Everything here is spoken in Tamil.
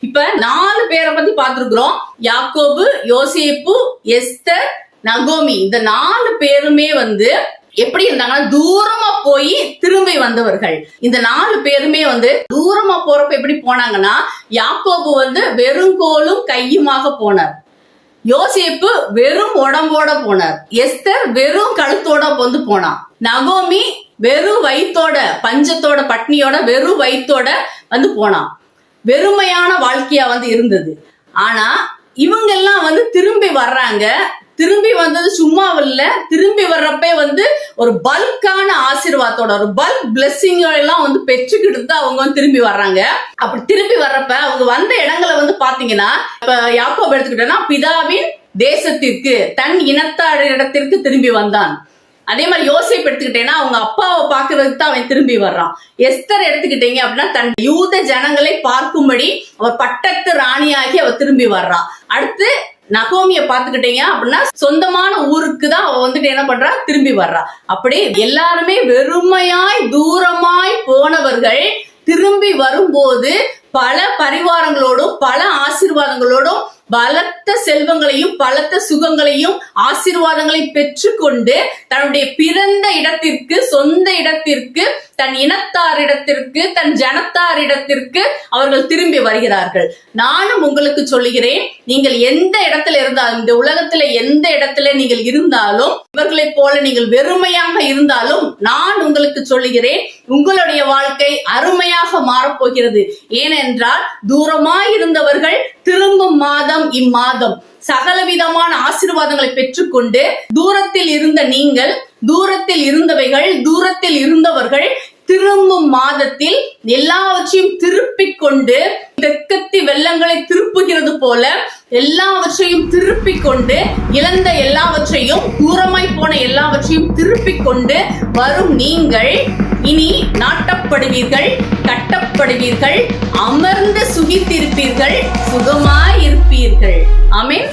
இப்ப நாலு பேரை பத்தி பார்த்திருக்கிறோம். யாக்கோபு யோசேப்பு எஸ்தர் நகோமி. இந்த நாலு பேருமே வந்து எப்படி இருந்தாங்கன்னா தூரமா போய் திரும்பி வந்தவர்கள். இந்த நாலு பேருமே வந்து தூரமா போறப்ப எப்படி போனாங்கன்னா யாக்கோபு வந்து வெறுங்கோலும் கையுமாக போனார். யோசேப்பு வெறும் உடம்போட போனார். எஸ்தர் வெறும் கழுத்தோட வந்து போனான். நகோமி வெறும் வயிற்றோட பஞ்சத்தோட பட்னியோட வெறும் வயிற்றோட வந்து போனான். வெறுமையான வாழ்க்கையா வந்து இருந்தது. ஆனா இவங்க எல்லாம் வந்து திரும்பி வர்றாங்க. திரும்பி வந்தது சும்மா இல்ல. திரும்பி வர்றப்பே வந்து ஒரு பல்கான ஆசீர்வாதத்தோட ஒரு பல்க் பிளெஸிங் எல்லாம் வந்து பெற்றுக்கிட்டு தான் அவங்க வந்து திரும்பி வர்றாங்க. அப்படி திரும்பி வர்றப்ப அவங்க வந்த இடங்களை வந்து பாத்தீங்கன்னா இப்ப யாக்கோப் எடுத்துக்கிட்டோம்னா பிதாவின் தேசத்திற்கு தன் இனத்தாரிடத்திற்கு திரும்பி வந்தான். அதே மாதிரி யோசிப்பு எடுத்துக்கிட்டேன்னா அவங்க அப்பாவை பாக்குறதுக்கு தான் அவன் திரும்பி வர்றான். எஸ்தர் எடுத்துக்கிட்டீங்க அப்படின்னா தன் யூத ஜனங்களை பார்க்கும்படி அவர் பட்டத்து ராணியாகி அவர் திரும்பி வர்றான் அடுத்து நகோமிய பாத்துக்கிட்டீங்க அப்படின்னா சொந்தமான ஊருக்கு தான் அவ வந்துட்டு என்ன பண்றா? திரும்பி வர்றா. அப்படி எல்லாருமே வெறுமையாய் தூரமாய் போனவர்கள் திரும்பி வரும்போது பல பரிவாரங்களோடும் பல ஆசீர்வாதங்களோடும் பலத்த செல்வங்களையும் பலத்த சுகங்களையும் ஆசீர்வாதங்களை பெற்றுக்கொண்டு தன்னுடைய பிறந்த இடத்திற்கு சொந்த இடத்திற்கு தன் இனத்தாரிடத்திற்கு தன் ஜனத்தாரிடத்திற்கு அவர்கள் திரும்பி வருகிறார்கள். நானும் உங்களுக்கு சொல்லுகிறேன் நீங்கள் எந்த இடத்துல இருந்தாலும் இந்த உலகத்துல எந்த இடத்துல நீங்கள் இருந்தாலும் இவர்களைப் போல நீங்கள் வெறுமையாக இருந்தாலும் நான் உங்களுக்கு சொல்லுகிறேன் உங்களுடைய வாழ்க்கை அருமையாக மாறப்போகிறது. ஏனென்றால் தூரமாய் இருந்தவர்கள் திரும்பும் மாதம் இம்மாதம். சகலவிதமான ஆசீர்வாதங்களை பெற்றுக்கொண்டு தூரத்தில் இருந்த நீங்கள் தூரத்தில் இருந்தவைகள் தூரத்தில் இருந்தவர்கள் திரும்பும் மாதத்தில் எல்லாவற்றையும் திருப்பிக் கொண்டு தெற்கத்தி வெள்ளங்களை திருப்புகிறது போல எல்லாவற்றையும் திருப்பிக் கொண்டு இழந்த எல்லாவற்றையும் தூரமாய் போன எல்லாவற்றையும் திருப்பிக் கொண்டு வரும் நீங்கள் இனி நாட்டப்படுவீர்கள் கட்டப்படுவீர்கள் அமர்ந்து சுகித்திருப்பீர்கள் சுகமாயிருப்பீர்கள் ஆமென்.